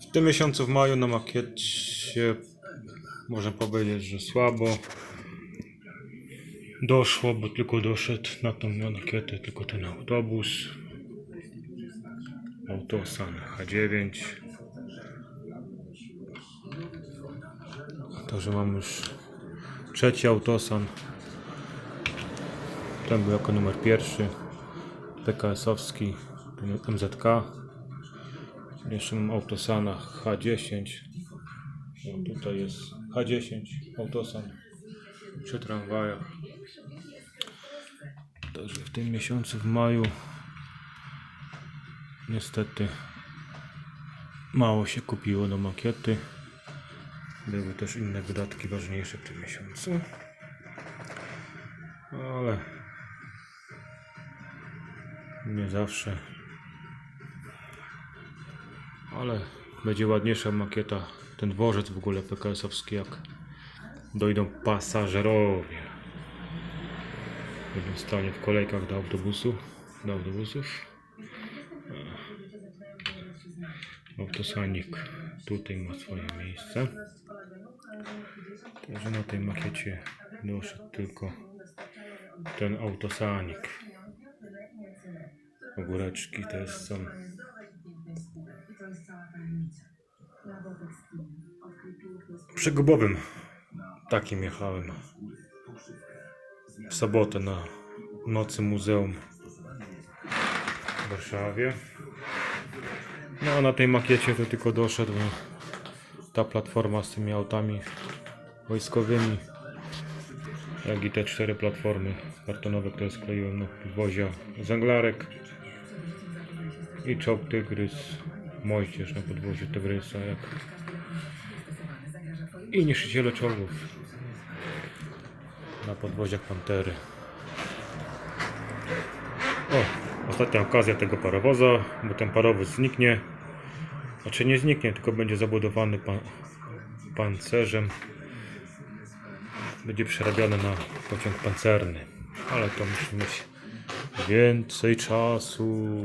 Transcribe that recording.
W tym miesiącu w maju na makiecie można powiedzieć, że słabo doszło, bo tylko doszedł na tą makietę tylko ten autobus. Autosan H9. Także mam już trzeci autosan. Ten był jako numer pierwszy. PKS-owski, MZK. Jeszcze mam autosana H10. O, tutaj jest H10, autosan przy tramwajach. Także w tym miesiącu, w maju, niestety mało się kupiło do makiety. Były też inne wydatki ważniejsze w tym miesiącu. Ale nie zawsze. Ale będzie ładniejsza makieta. Ten dworzec w ogóle PKS-owski, jak dojdą pasażerowie. Będą stanie w kolejkach do autobusu, do autobusów. Autosanik tutaj ma swoje miejsce. Także na tej makiecie doszedł tylko ten autosanik. Ogóreczki też są. Przegubowym takim jechałem. W sobotę na nocy muzeum w Warszawie. No na tej makiecie to tylko doszedł. Ta platforma z tymi autami wojskowymi jak i te cztery platformy kartonowe, które skleiłem na podwozia Zanglarek i czołg Tygrys Moździerz na podwoziu Tygrysa jak i niszczyciele czołgów na podwoziach Pantery. O, ostatnia okazja tego parowoza bo ten parowóz zniknie. Znaczy nie zniknie, tylko będzie zabudowany pan, pancerzem. Będzie przerabiony na pociąg pancerny. Ale to musi mieć więcej czasu